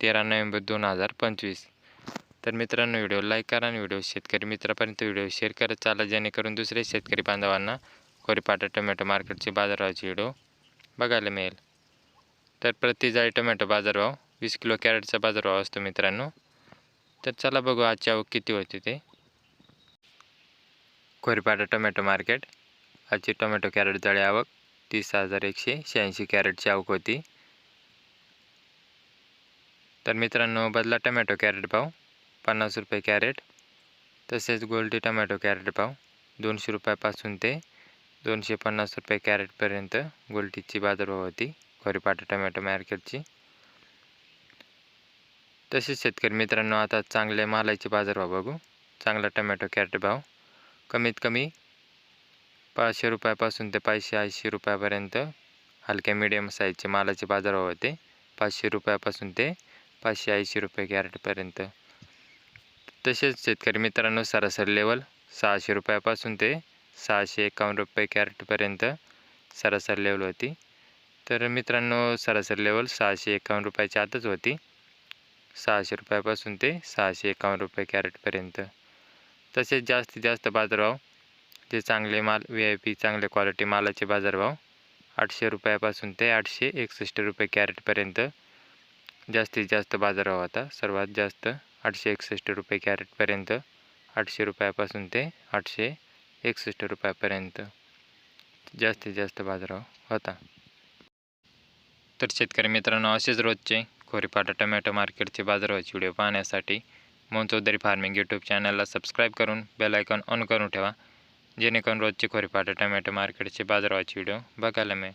तेरा नोव्हेंबर दोन हजार पंचवीस. तर मित्रांनो व्हिडिओ लाईक करा आणि व्हिडिओ शेतकरी मित्रापर्यंत व्हिडिओ शेअर करत चाला जेणेकरून दुसरे शेतकरी बांधवांना कोरीपाटा टोमॅटो मार्केटचे बाजारभावाचे व्हिडिओ बघायला मिळेल. तर प्रति जाळी टोमॅटो बाजारभाव वीस किलो कॅरेटचा बाजारभाव असतो मित्रांनो. तर चला बघू आजची आवक किती होती ते. कोरीपाटा टोमॅटो मार्केट आजची टोमॅटो कॅरेट जाळी आवक तीस हजार एकशे शहाऐंशी कॅरेटची आवक होती. तर मित्रांनो बदला टमॅटो कॅरेट भाव पन्नास रुपये कॅरेट. तसेच गोल्डी टमॅटो कॅरेट भाव दोनशे रुपयापासून ते दोनशे पन्नास रुपये कॅरेटपर्यंत गोल्टीची बाजारभाव होती. खोरीपाटा टमॅटो मार्केटची. तसेच शेतकरी मित्रांनो आता चांगले मालाचे बाजारभाव बघू. चांगला टमॅटो कॅरेट भाव. कमीत कमी पाचशे रुपयापासून ते पाचशे ऐंशी रुपयापर्यंत हलक्या मिडियम साईजचे मालाचे बाजारभाव होते. पाचशे रुपयापासून ते पाचशे ऐंशी रुपये कॅरेटपर्यंत. तसेच शेतकरी मित्रांनो सरासरी लेवल सहाशे रुपयापासून ते सहाशे एकावन्न रुपये कॅरेटपर्यंत सरासरी लेवल होती. तर मित्रांनो सरासरी लेवल सहाशे एकावन्न रुपयाच्या आतच होती. सहाशे रुपयापासून ते सहाशे एकावन्न रुपये कॅरेटपर्यंत. तसेच जास्तीत जास्त बाजारभाव जे चांगले माल व्ही आय पी चांगले क्वालिटी मालाचे बाजारभाव आठशे रुपयापासून ते आठशे एकसष्ट रुपये कॅरेटपर्यंत जास्तीत जास्त बाजारभाव होता सर्वात जास्त आठशे एकसष्ट रुपये कॅरेटपर्यंत आठशे रुपयापासून ते आठशे एकसष्ट रुपयापर्यंत जास्तीत जास्त बाजारभाव होता. तर शेतकरी मित्रांनो असेच रोजचे खोरीपाटा टमॅटो मार्केटचे बाजारभावाचे व्हिडिओ पाहण्यासाठी मोहन चौधरी फार्मिंग यूट्यूब चॅनलला सबस्क्राईब करून बेल आयकॉन ऑन करून ठेवा जेणेकरून रोजचे खोरीपाटा टमॅटो मार्केटचे बाजारभावाचे व्हिडिओ बघायला मिळेल.